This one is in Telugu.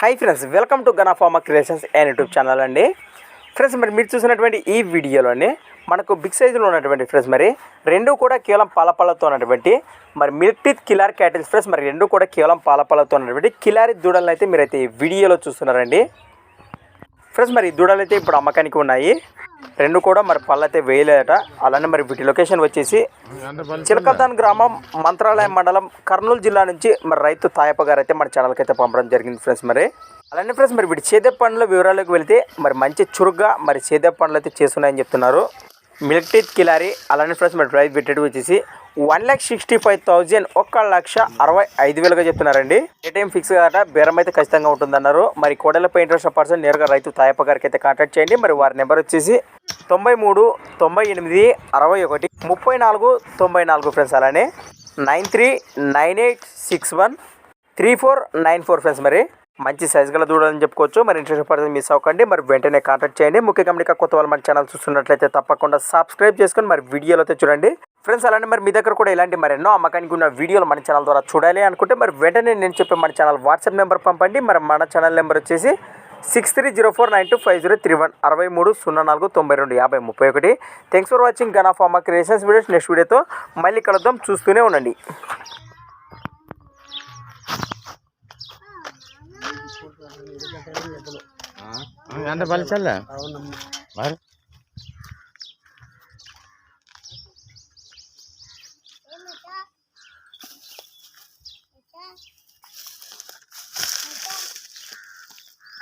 Hi friends welcome to Ganafarma creations and YouTube channel అండి. ఫ్రెండ్స్ మరి మీరు చూసినటువంటి ఈ వీడియోలోని మనకు బిగ్ సైజులో ఉన్నటువంటి ఫ్రెండ్స్ మరి రెండు కూడా కేవలం పాలపళ్ళతో ఉన్నటువంటి మరి మిల్క్ కిలార్ క్యాటిల్స్ ఫ్రెండ్స్ మరి రెండు కూడా కేవలం పాలపళ్ళతో ఉన్నటువంటి కిలారి దూడలను అయితే మీరైతే ఈ వీడియోలో చూస్తున్నారండి. ఫ్రెండ్స్ మరి ఈ దూడలు అయితే ఇప్పుడు అమ్మకానికి ఉన్నాయి. రెండు కూడా మరి పళ్ళు అయితే వేయలేదట. అలానే మరి వీటి లొకేషన్ వచ్చేసి చిలకద్దాన్ గ్రామం మంత్రాలయం మండలం కర్నూలు జిల్లా నుంచి మరి రైతు తాయప్ప గారు అయితే మన ఛానల్కి అయితే పంపడం జరిగింది ఫ్రెండ్స్ మరి. అలానే ఫ్రెండ్స్ మరి వీటి చేదే పండ్ల వివరాలకు వెళితే మరి మంచి చురుగ్గా మరి చేదే పండ్లు అయితే చేస్తున్నాయని చెప్తున్నారు. మిల్క్ టీత్ కిలారి అలానే ఫ్రెండ్స్ మరి ప్రైస్ పెట్టేది వచ్చేసి one lakh sixty five thousand ఒక్క లక్ష అరవై ఐదు వేలుగా చెప్తున్నారండి. ఏ టైం ఫిక్స్ కాబట్టి బేరం అయితే ఖచ్చితంగా ఉంటుందన్నారు. మరి కోడలపై ఇంట్రెస్ట్ పర్సన్ నేరుగా రైతు తాయప్ప గారికి అయితే కాంటాక్ట్ చేయండి. మరి వారి నెంబర్ వచ్చేసి తొంభై మూడు తొంభై ఎనిమిది అరవై ఒకటి ముప్పై నాలుగు తొంభై నాలుగు ఫ్రెండ్స్ అలానే nine three nine eight six one three four nine four friends మరి. మంచి సైజ్ గల దూడలని చెప్పుకోవచ్చు. మరి ఇంట్రెస్ట్ పర్సన్ మిస్ అవ్వకండి. మరి వెంటనే కాంటాక్ట్ చేయండి. ముఖ్యంగా కొత్త వాళ్ళు మన ఛానల్ చూస్తున్నట్లయితే తప్పకుండా సబ్స్క్రైబ్ చేసుకొని మరి వీడియోలో అయితే చూడండి. ఫ్రెండ్స్ అలానే మరి మీ దగ్గర కూడా ఇలాంటి మరి ఎన్నో అమ్మకానికి ఉన్న వీడియోలు మన ఛానల్ ద్వారా చూడాలి అనుకుంటే మరి వెంటనే నేను చెప్పే మన ఛానల్ వాట్సాప్ నెంబర్ పంపండి. మరి మన ఛానల్ నెంబర్ వచ్చేసి six three zero four nine two five zero three one అరవై మూడు సున్నా నాలుగు తొంభై రెండు యాభై ముప్పై ఒకటి. Thanks for watching Gana Farma creations videos next వీడియోతో మళ్ళీ కలుద్దాం. చూస్తూనే ఉండండి. పలిచల్లా మరి?